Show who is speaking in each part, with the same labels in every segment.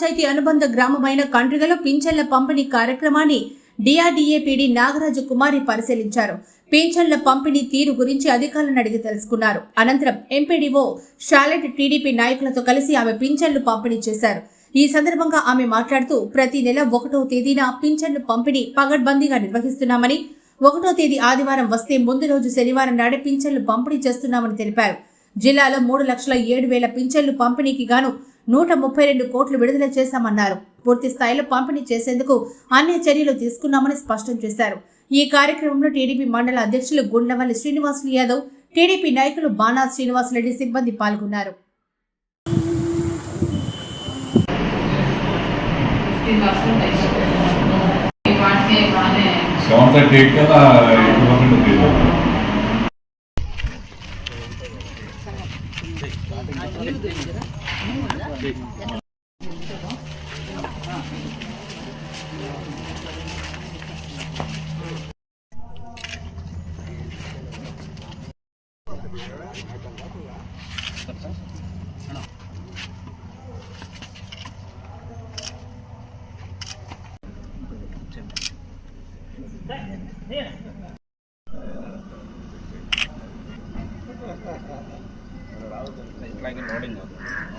Speaker 1: పంచాయతీ అనుబంధ గ్రామమైన కండ్రిగలో పింఛన్ల పంపిణీ కార్యక్రమాన్ని డిఆర్డీఏ నాగరాజు కుమారి పరిశీలించారు. పింఛన్ల పంపిణీ తీరు గురించి అధికారులను అడిగి తెలుసుకున్నారు. అనంతరం ఎంపీడీఓ షాలెట్ టీడీపీ నాయకులతో కలిసి ఆమె పింఛన్లు పంపిణీ చేశారు. ఈ సందర్భంగా ఆమె మాట్లాడుతూ ప్రతి నెల ఒకటో తేదీన పింఛన్లు పంపిణీ పగడ్బందీగా నిర్వహిస్తున్నామని ఒకటో తేదీ ఆదివారం వస్తే ముందు రోజు శనివారం నాడే పింఛన్లు పంపిణీ చేస్తున్నామని తెలిపారు. జిల్లాలో మూడు లక్షల ఏడు వేల పింఛన్లు పంపిణీకి గాను నూట ముప్పై రెండు కోట్లు విడుదల చేశామన్నారు. పూర్తి స్థాయిలో పంపిణీ చేసేందుకు అన్ని చర్యలు తీసుకున్నామని స్పష్టం చేశారు. ఈ కార్యక్రమంలో టీడీపీ మండల అధ్యక్షులు గుండ్లవల్లి శ్రీనివాసులు యాదవ్ టీడీపీ నాయకులు బాణా శ్రీనివాసరెడ్డి సిబ్బంది పాల్గొన్నారు.
Speaker 2: ఫిఫ్టీన్ పర్సెంట్
Speaker 3: కదా ఎయిట్ పర్సెంట్ Yeah.
Speaker 4: ఇట్లాగే లోడింగ్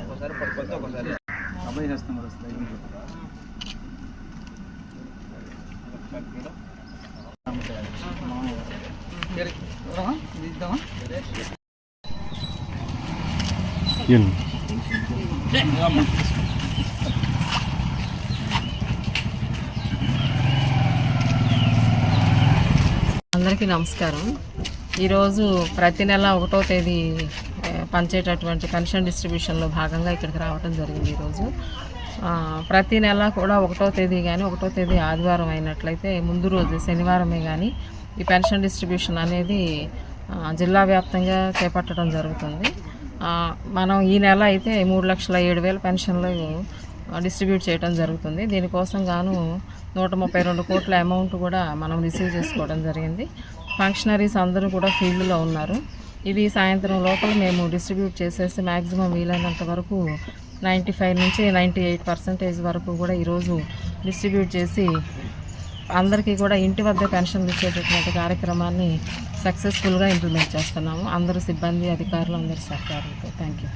Speaker 4: ఒకసారి పడిపోతే ఒకసారి
Speaker 5: అబ్బాయి చేస్తాం మరి
Speaker 2: అందరికీ నమస్కారం. ఈరోజు ప్రతి నెల ఒకటో తేదీ పంచేటటువంటి పెన్షన్ డిస్ట్రిబ్యూషన్లో భాగంగా ఇక్కడికి రావడం జరిగింది ఈరోజు. ప్రతి నెల కూడా ఒకటో తేదీ కానీ ఒకటో తేదీ ఆదివారం అయినట్లయితే ముందు రోజు శనివారమే కానీ ఈ పెన్షన్ డిస్ట్రిబ్యూషన్ అనేది జిల్లా వ్యాప్తంగా చేపట్టడం జరుగుతుంది. మనం ఈ నెల అయితే మూడు లక్షల ఏడు వేల పెన్షన్లు డిస్ట్రిబ్యూట్ చేయడం జరుగుతుంది. దీనికోసం గాను నూట ముప్పై రెండు కోట్ల అమౌంట్ కూడా మనం రిసీవ్ చేసుకోవడం జరిగింది. ఫంక్షనరీస్ అందరూ కూడా ఫీల్డ్లో ఉన్నారు. ఇది సాయంత్రం లోపల మేము డిస్ట్రిబ్యూట్ చేసేసి మ్యాక్సిమం వీలైనంత వరకు నైంటీ ఫైవ్ నుంచి నైంటీ ఎయిట్ పర్సెంటేజ్ వరకు కూడా ఈరోజు డిస్ట్రిబ్యూట్ చేసి అందరికీ కూడా ఇంటి వద్ద పెన్షన్లు ఇచ్చేటటువంటి కార్యక్రమాన్ని సక్సెస్ఫుల్గా ఇంప్లిమెంట్ చేస్తున్నాము. అందరూ సిబ్బంది అధికారులు అందరూ సహకారులతో థ్యాంక్ యూ